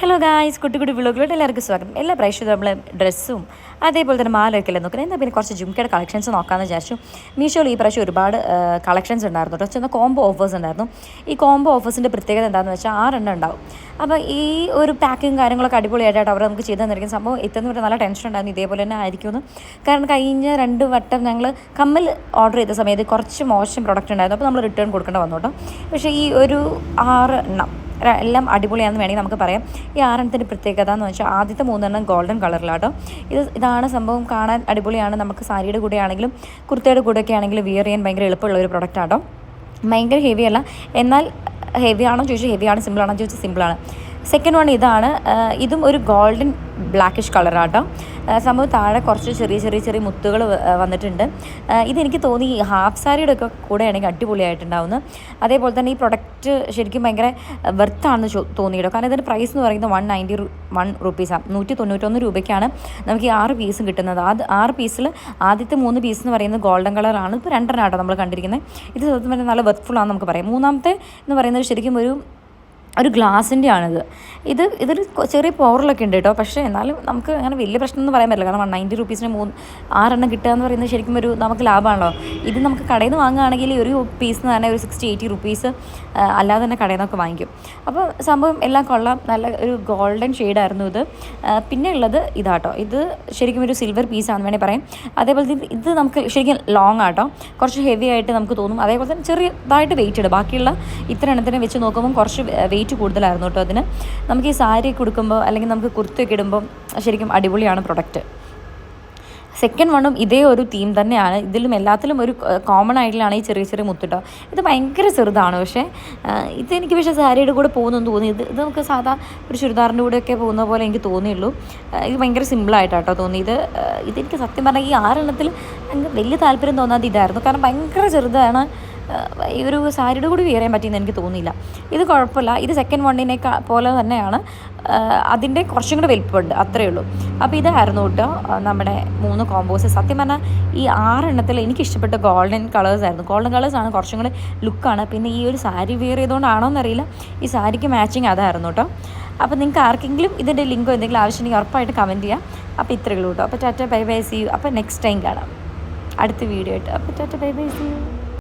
Hello guys കുട്ടി കുട്ടി വിളോഗിലോട്ട് എല്ലാവർക്കും സ്വാഗതം. എല്ലാ പ്രാവശ്യവും നമ്മൾ ഡ്രസ്സും അതേപോലെ തന്നെ മാലയൊക്കെ അല്ലേ നോക്കുന്നത്? എന്നാൽ പിന്നെ കുറച്ച് ജുംക്കയുടെ കളക്ഷൻസ് നോക്കാമെന്ന് വിചാരിച്ചു. മീഷോയിൽ ഈ പ്രാവശ്യം ഒരുപാട് കളക്ഷൻസ് ഉണ്ടായിരുന്നു കേട്ടോ. ചെന്ന കോംബോ ഓഫേഴ്സ് ഉണ്ടായിരുന്നു. ഈ കോംബോ ഓഫേഴ്സിന്റെ പ്രത്യേകത എന്താണെന്ന് വെച്ചാൽ ആറെണ്ണം ഉണ്ടാവും. അപ്പോൾ ഈ ഒരു പാക്കിങ് കാര്യങ്ങളൊക്കെ അടിപൊളിയായിട്ട് അവർ നമുക്ക് ചെയ്തു തന്നിരിക്കുന്ന സംഭവം. എത്തുന്ന വരെ നല്ല ടെൻഷൻ ഉണ്ടായിരുന്നു. ഇതേപോലെ തന്നെ ആയിരിക്കുമെന്ന്. കാരണം കഴിഞ്ഞ രണ്ട് വട്ടം ഞങ്ങൾ കമ്മൽ ഓർഡർ ചെയ്ത സമയത്ത് കുറച്ച് മോശം പ്രൊഡക്റ്റ് ഉണ്ടായിരുന്നു. അപ്പോൾ നമ്മൾ റിട്ടേൺ കൊടുക്കേണ്ട വന്നു കേട്ടോ. പക്ഷേ ഈ ഒരു ആറ് എണ്ണം എല്ലാം അടിപൊളിയാണെന്ന് വേണമെങ്കിൽ നമുക്ക് പറയാം. ഈ ആറെണ്ണത്തിന്റെ പ്രത്യേകത എന്ന് വെച്ചാൽ ആദ്യത്തെ മൂന്നെണ്ണം ഗോൾഡൻ കളറിലാട്ടോ ഇത് ഇതാണ് സംഭവം കാണാൻ അടിപൊളിയാണ്. നമുക്ക് സാരിയുടെ കൂടെ ആണെങ്കിലും കുർത്തയുടെ കൂടെയൊക്കെ ആണെങ്കിലും വിയർ ചെയ്യാൻ ഭയങ്കര എളുപ്പമുള്ള ഒരു പ്രൊഡക്റ്റ് ആട്ടോ. ഭയങ്കര ഹെവി അല്ല. എന്നാൽ ഹെവി ആണോ ചോദിച്ചാൽ ഹെവി ആണ് സിമ്പിൾ ആണോ ചോദിച്ചാൽ സിമ്പിളാണ് സെക്കൻഡ് വൺ ഇതാണ് ഇതും ഒരു ഗോൾഡൻ ബ്ലാക്കിഷ് കളറാട്ടോ സംഭവം താഴെ കുറച്ച് ചെറിയ ചെറിയ ചെറിയ മുത്തുകൾ വന്നിട്ടുണ്ട്. ഇതെനിക്ക് തോന്നി ഹാഫ് സാരിയുടെ ഒക്കെ കൂടെ ആണെങ്കിൽ അടിപൊളിയായിട്ടുണ്ടാവുന്നു അതേപോലെ തന്നെ ഈ പ്രൊഡക്റ്റ് ശരിക്കും ഭയങ്കര വെർത്താണെന്ന് തോന്നിയിട്ടോ? കാരണം ഇതിന്റെ പ്രൈസ് എന്ന് പറയുന്നത് വൺ നയന്റി വൺ റുപ്പീസാണ് നൂറ്റി തൊണ്ണൂറ്റൊന്ന് രൂപയ്ക്കാണ് നമുക്ക് ഈ ആറ് പീസും കിട്ടുന്നത്. ആ ആറ് പീസിൽ ആദ്യത്തെ മൂന്ന് പീസ് എന്ന് പറയുന്നത് ഗോൾഡൻ കളറാണ് ഇപ്പോൾ രണ്ടെണ്ണം ആട്ടോ നമ്മൾ കണ്ടിരിക്കുന്നത്. ഇത് സത്യം പറഞ്ഞാൽ നല്ല വെർത്ത്ഫുൾ ആണെന്ന് നമുക്ക് പറയാം. മൂന്നാമത്തെ എന്ന് പറയുന്നത് ശരിക്കും ഒരു ഒരു ഗ്ലാസിന്റെ ആണിത് ഇത് ഇതൊരു ചെറിയ പോറലൊക്കെ ഉണ്ട് കേട്ടോ. പക്ഷേ എന്നാലും നമുക്ക് അങ്ങനെ വലിയ പ്രശ്നം എന്ന് പറയാൻ പറ്റില്ല. കാരണം വൺ നയന്റി റുപ്പീസിന് മൂന്ന് ആറെണ്ണം കിട്ടുക എന്ന് പറയുന്നത് ശരിക്കും ഒരു നമുക്ക് ലാഭമാണല്ലോ ഇത് നമുക്ക് കടയിൽ നിന്ന് വാങ്ങുകയാണെങ്കിൽ ഒരു പീസിന് തന്നെ ഒരു സിക്സ്റ്റി എയ്റ്റി റുപ്പീസ് അല്ലാതെ തന്നെ കടയിൽ നിന്നൊക്കെ വാങ്ങിക്കും. അപ്പോൾ സംഭവം എല്ലാം കൊള്ളാം. നല്ല ഒരു ഗോൾഡൻ ഷെയ്ഡായിരുന്നു ഇത്. പിന്നെ ഉള്ളത് ഇതാട്ടോ ഇത് ശരിക്കും ഒരു സിൽവർ പീസാണെന്ന് വേണമെങ്കിൽ പറയാം. അതേപോലെ ഇത് നമുക്ക് ശരിക്കും ലോങ് ആട്ടോ. കുറച്ച് ഹെവി ആയിട്ട് നമുക്ക് തോന്നും. അതേപോലെ തന്നെ ചെറിയതായിട്ട് വെയിറ്റ് ഉണ്ട് ബാക്കിയുള്ള ഇത്ര എണ്ണത്തിനെ വെച്ച് നോക്കുമ്പോൾ കുറച്ച് വെയിറ്റ് കൂടുതലായിരുന്നു കേട്ടോ അതിന്. നമുക്ക് ഈ സാരി കൊടുക്കുമ്പോൾ അല്ലെങ്കിൽ നമുക്ക് കുർത്തയൊക്കെ ഇടുമ്പോൾ ശരിക്കും അടിപൊളിയാണ് പ്രൊഡക്റ്റ് സെക്കൻഡ് വണ്ണും ഇതേ ഒരു തീം തന്നെയാണ്. ഇതിലും എല്ലാത്തിലും ഒരു കോമൺ ആയിട്ടുള്ളതാണ് ഈ ചെറിയ ചെറിയ മുത്തിട്ടോ ഇത് ഭയങ്കര ചെറുതാണ് പക്ഷേ ഇത് എനിക്ക് പക്ഷേ സാരിയുടെ കൂടെ പോകുന്നെന്ന് തോന്നി. ഇത് ഇത് നമുക്ക് സാധാ ഒരു ചുരിദാറിന്റെ കൂടെയൊക്കെ പോകുന്ന പോലെ എനിക്ക് തോന്നിയുള്ളൂ. ഇത് ഭയങ്കര സിമ്പിളായിട്ടാട്ടോ തോന്നി ഇത് ആ, ഇതെനിക്ക് സത്യം പറഞ്ഞാൽ ഈ ആറെണ്ണത്തിൽ എനിക്ക് വലിയ താല്പര്യം തോന്നാതെ ഇതായിരുന്നു. കാരണം ഭയങ്കര ചെറുതാണ്. ഈ ഒരു സാരിയുടെ കൂടി വിയറിയാൻ ചെയ്യാൻ പറ്റിയെന്ന് എനിക്ക് തോന്നിയില്ല. ഇത് കുഴപ്പമില്ല. ഇത് സെക്കൻഡ് വണ്ണിനെ പോലെ തന്നെയാണ്. അതിന്റെ കുറച്ചും കൂടെ വലിപ്പമുണ്ട്. അത്രയേ ഉള്ളൂ. അപ്പോൾ ഇതായിരുന്നു കേട്ടോ നമ്മുടെ മൂന്ന് കോമ്പോസ് സത്യം പറഞ്ഞാൽ ഈ ആറെണ്ണത്തിൽ എനിക്ക് ഇഷ്ടപ്പെട്ട ഗോൾഡൻ കളേഴ്സ് ആയിരുന്നു. ഗോൾഡൻ കളേഴ്സ് ആണ് കുറച്ചും കൂടെ ലുക്കാണ് പിന്നെ ഈ ഒരു സാരി വിയർ ചെയ്തുകൊണ്ടാണോ എന്നറിയില്ല. ഈ സാരിക്ക് മാച്ചിങ് അതായിരുന്നു കേട്ടോ. അപ്പോൾ നിങ്ങൾക്ക് ആർക്കെങ്കിലും ഇതിന്റെ ലിങ്കോ എന്തെങ്കിലും ആവശ്യമുണ്ടെങ്കിൽ ഉറപ്പായിട്ട് കമന്റ് ചെയ്യാം. അപ്പോൾ ഇത്രയുള്ളൂ കേട്ടോ. അപ്പോൾ tata bye bye see you. അപ്പോൾ നെക്സ്റ്റ് ടൈം കാണാം. അടുത്ത വീഡിയോ ആയിട്ട്. അപ്പോൾ tata bye bye see you.